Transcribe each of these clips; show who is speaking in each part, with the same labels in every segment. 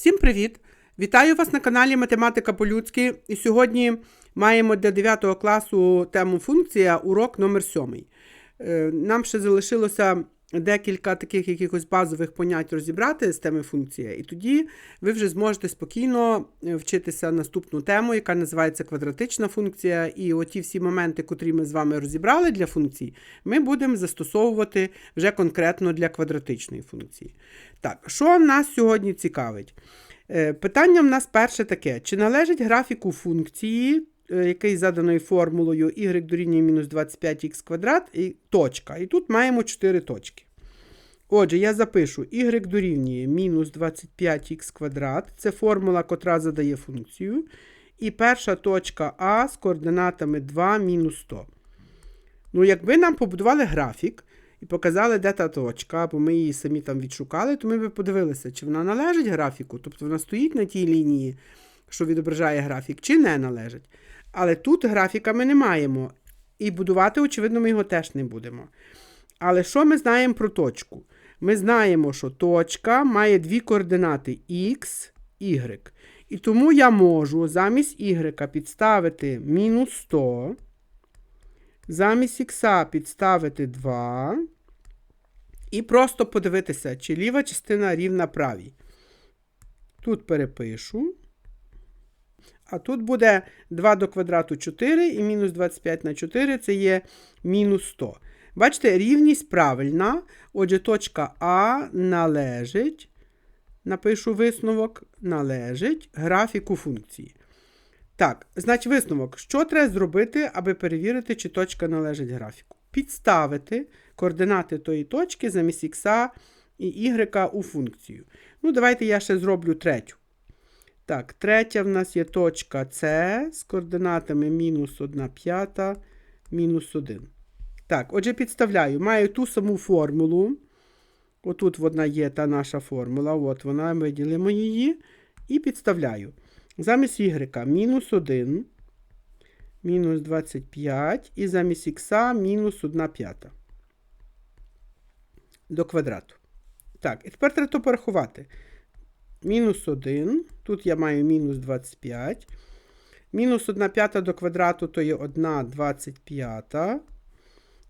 Speaker 1: Всім привіт! Вітаю вас на каналі Математика по-людськи. І сьогодні маємо для 9 класу тему функція, урок номер 7. Е, Нам ще залишилося декілька таких якихось базових понять розібрати з теми функція, і тоді ви вже зможете спокійно е, вчитися наступну тему, яка називається квадратична функція. І оті всі моменти, котрі ми з вами розібрали для функцій, ми будемо застосовувати вже конкретно для квадратичної функції. Так, що нас сьогодні цікавить? Е, Питання в нас перше таке: чи належить графіку функції, е, який заданою формулою y дорівнює мінус 25х квадрат, і точка. І тут маємо 4 точки. Отже, я запишу y дорівнює мінус 25х квадрат. Це формула, котра задає функцію. І перша точка А з координатами 2 мінус 100. Ну, якби нам побудували графік і показали, де та точка, бо ми її самі там відшукали, то ми б подивилися, чи вона належить графіку, тобто вона стоїть на тій лінії, що відображає графік, чи не належить. Але тут графіка ми не маємо. І будувати, очевидно, ми його теж не будемо. Але що ми знаємо про точку? Ми знаємо, що точка має дві координати x, y. І тому я можу замість y підставити мінус 100. Замість х підставити 2. І просто подивитися, чи ліва частина рівна правій. Тут перепишу. А тут буде 2 до квадрату 4 і мінус 25 на 4 це є мінус 100. Бачите, рівність правильна. Отже, точка А належить. Напишу висновок, належить графіку функції. Так, значить висновок. Що треба зробити, аби перевірити, чи точка належить графіку? Підставити координати тої точки замість х і y у функцію. Ну, давайте я ще зроблю третю. Так, третя в нас є точка С з координатами мінус 1 п'ята, мінус 1. Так, отже, підставляю. Маю ту саму формулу. Отут вона є та наша формула. От вона, виділимо її. І підставляю. Замість y мінус 1, мінус 25 і замість х мінус 1 п'ята. До квадрату. Так, і тепер треба порахувати. Мінус 1. Тут я маю мінус 25. Мінус 1 п'ята до квадрату то є 1 25.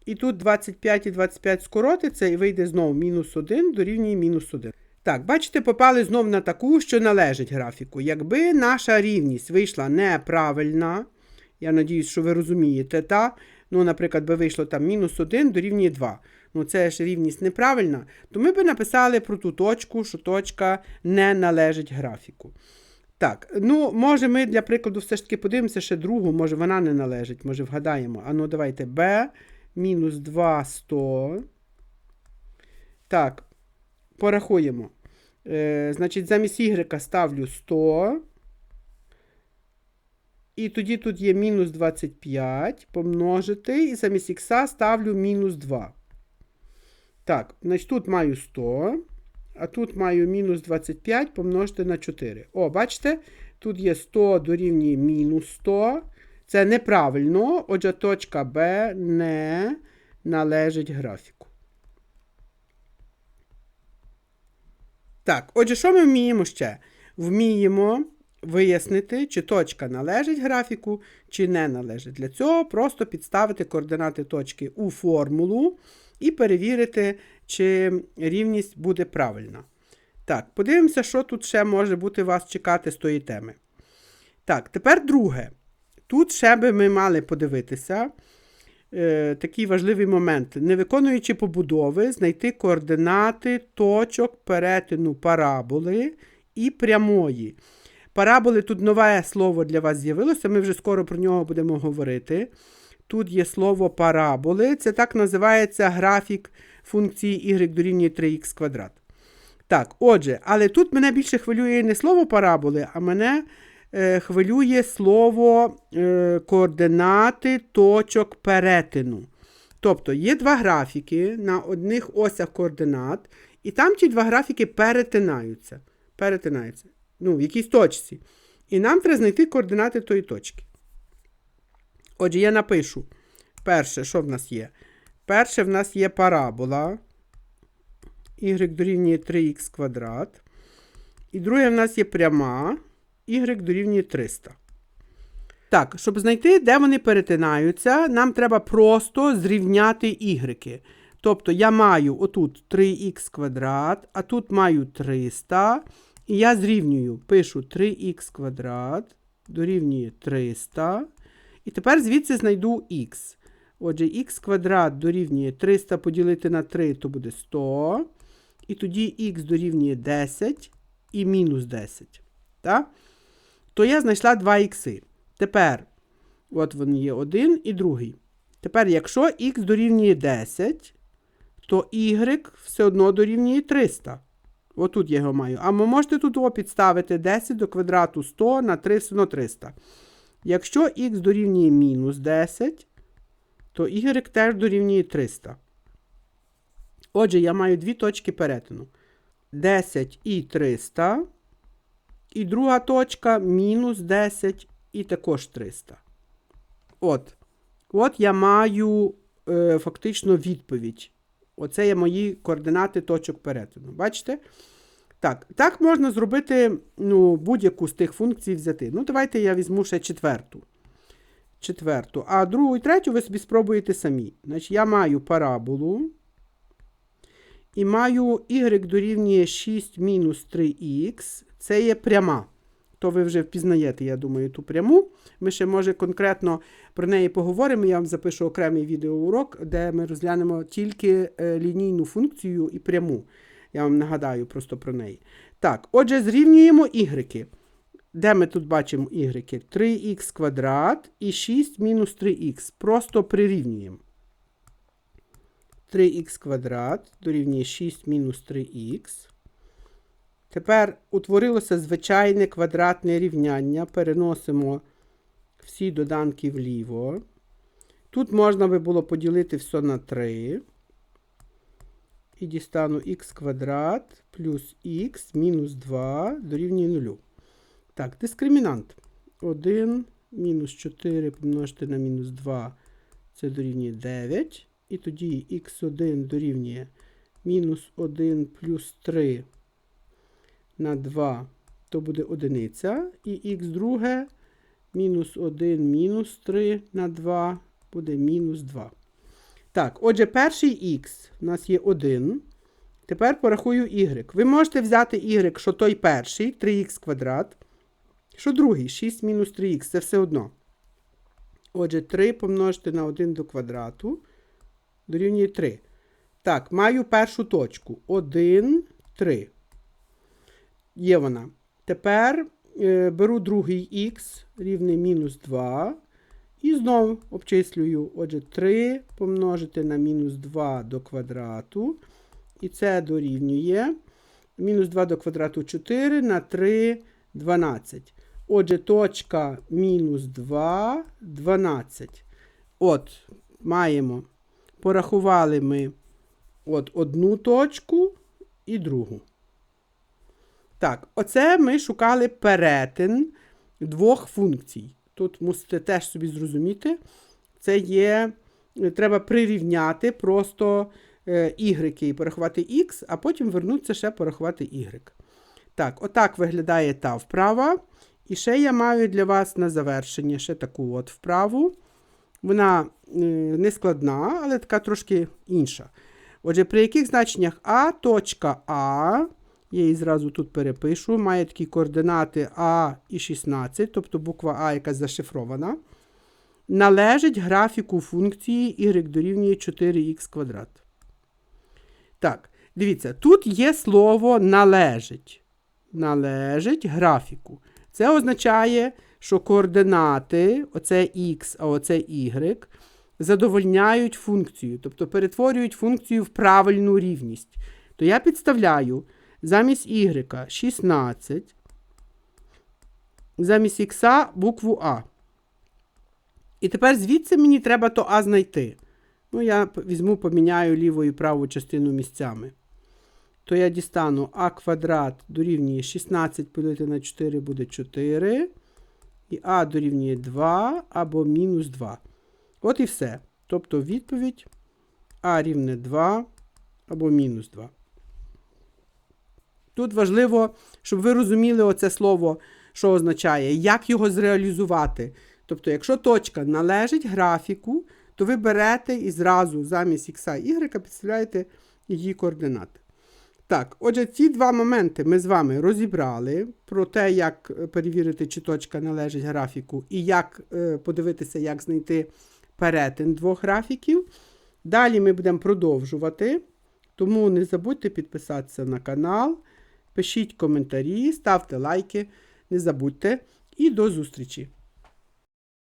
Speaker 1: І тут 25 і 25 скоротиться, і вийде знову мінус 1 дорівнює мінус 1. Так, бачите, попали знов на таку, що належить графіку. Якби наша рівність вийшла неправильна, я надіюсь, що ви розумієте, та? ну, наприклад, би вийшло там мінус 1 дорівнює 2. Ну, це ж рівність неправильна, то ми би написали про ту точку, що точка не належить графіку. Так, ну, може, ми для прикладу все ж таки подивимося ще другу, може вона не належить, може вгадаємо. А ну, давайте b мінус 2 100. Так, порахуємо. Е, Значить, замість y ставлю 100. І тоді тут є мінус 25 помножити. І замість х ставлю мінус 2. Так, значить тут маю 100. А тут маю мінус 25 помножити на 4. О, бачите? Тут є 100 дорівнює мінус 100. Це неправильно. Отже, точка Б не належить графіку. Так, отже, що ми вміємо ще? Вміємо вияснити, чи точка належить графіку, чи не належить. Для цього просто підставити координати точки у формулу і перевірити, чи рівність буде правильна. Так, подивимося, що тут ще може бути вас чекати з тої теми. Так, тепер друге. Тут ще би ми мали подивитися е, такий важливий момент. Не виконуючи побудови, знайти координати точок перетину параболи і прямої. Параболи тут нове слово для вас з'явилося, ми вже скоро про нього будемо говорити. Тут є слово параболи. Це так називається графік функції y дорівнює 3х квадрат. Так, отже, але тут мене більше хвилює не слово параболи, а мене хвилює слово е, координати точок перетину. Тобто є два графіки на одних осях координат, і там ті два графіки перетинаються. перетинаються. Ну, в якійсь точці. І нам треба знайти координати тої точки. Отже, я напишу. Перше, що в нас є? Перше в нас є парабола. y дорівнює 3х квадрат. І друге в нас є пряма y дорівнює 300. Так, щоб знайти, де вони перетинаються, нам треба просто зрівняти y. Тобто я маю отут 3х квадрат, а тут маю 300. І я зрівнюю, пишу 3х квадрат дорівнює 300. І тепер звідси знайду х. Отже, х квадрат дорівнює 300 поділити на 3, то буде 100. І тоді х дорівнює 10 і мінус 10. Так? То я знайшла 2 ікси. Тепер, от вони є один і другий. Тепер, якщо х дорівнює 10, то y все одно дорівнює 300. Отут я його маю. А ви можете тут підставити 10 до квадрату 100 на 3 все одно 300. Якщо х дорівнює мінус 10, то y теж дорівнює 300. Отже, я маю дві точки перетину. 10 і 300. І друга точка мінус 10 і також 300. От. От я маю е, фактично відповідь. Оце є мої координати точок перетину. Бачите? Так, так можна зробити ну, будь-яку з тих функцій взяти. Ну, давайте я візьму ще четверту. Четверту. А другу і третю ви собі спробуєте самі. Значить, я маю параболу. І маю y дорівнює 6 мінус 3х. Це є пряма. То ви вже впізнаєте, я думаю, ту пряму. Ми ще, може, конкретно про неї поговоримо. Я вам запишу окремий відеоурок, де ми розглянемо тільки е, лінійну функцію і пряму. Я вам нагадаю просто про неї. Так, отже, зрівнюємо y. Де ми тут бачимо y? 3х квадрат і 6 мінус 3х. Просто прирівнюємо. 3х квадрат дорівнює 6 мінус 3х. Тепер утворилося звичайне квадратне рівняння. Переносимо всі доданки вліво. Тут можна би було поділити все на 3. І дістану х квадрат плюс х мінус 2 дорівнює 0. Так, дискримінант. 1 мінус 4 помножити на мінус 2 це дорівнює 9. І тоді х1 дорівнює мінус 1 плюс 3 на 2, то буде одиниця. І х друге мінус 1 мінус 3 на 2 буде мінус 2. Так, отже, перший х у нас є 1. Тепер порахую y. Ви можете взяти y, що той перший, 3х квадрат. Що другий, 6 мінус 3х, це все одно. Отже, 3 помножити на 1 до квадрату дорівнює 3. Так, маю першу точку. 1, 3. Є вона. Тепер е, беру другий х рівний мінус 2. І знову обчислюю. Отже, 3 помножити на мінус 2 до квадрату. І це дорівнює. Мінус 2 до квадрату 4 на 3 12. Отже, точка мінус 2, 12. От, маємо. Порахували ми от одну точку і другу. Так, оце ми шукали перетин двох функцій. Тут мусите теж собі зрозуміти. Це є, треба прирівняти просто е, y і порахувати x, а потім вернутися ще порахувати y. Так, отак виглядає та вправа. І ще я маю для вас на завершення ще таку от вправу. Вона е, не складна, але така трошки інша. Отже, при яких значеннях А, точка А, я її зразу тут перепишу, має такі координати А і 16, тобто буква А, яка зашифрована, належить графіку функції y дорівнює 4х квадрат. Так, дивіться, тут є слово належить. Належить графіку. Це означає, що координати, оце x, а оце y, задовольняють функцію, тобто перетворюють функцію в правильну рівність. То я підставляю замість y 16, замість x букву А. І тепер звідси мені треба то А знайти. Ну, я візьму, поміняю ліву і праву частину місцями. То я дістану а квадрат дорівнює 16 поділити на 4 буде 4. І а дорівнює 2 або мінус 2. От і все. Тобто відповідь а рівне 2 або мінус 2. Тут важливо, щоб ви розуміли оце слово, що означає, як його зреалізувати. Тобто, якщо точка належить графіку, то ви берете і зразу замість х і y підставляєте її координати. Так, отже, ці два моменти ми з вами розібрали про те, як е, перевірити, чи точка належить графіку, і як е, подивитися, як знайти перетин двох графіків. Далі ми будемо продовжувати. Тому не забудьте підписатися на канал, пишіть коментарі, ставте лайки, не забудьте. І до зустрічі!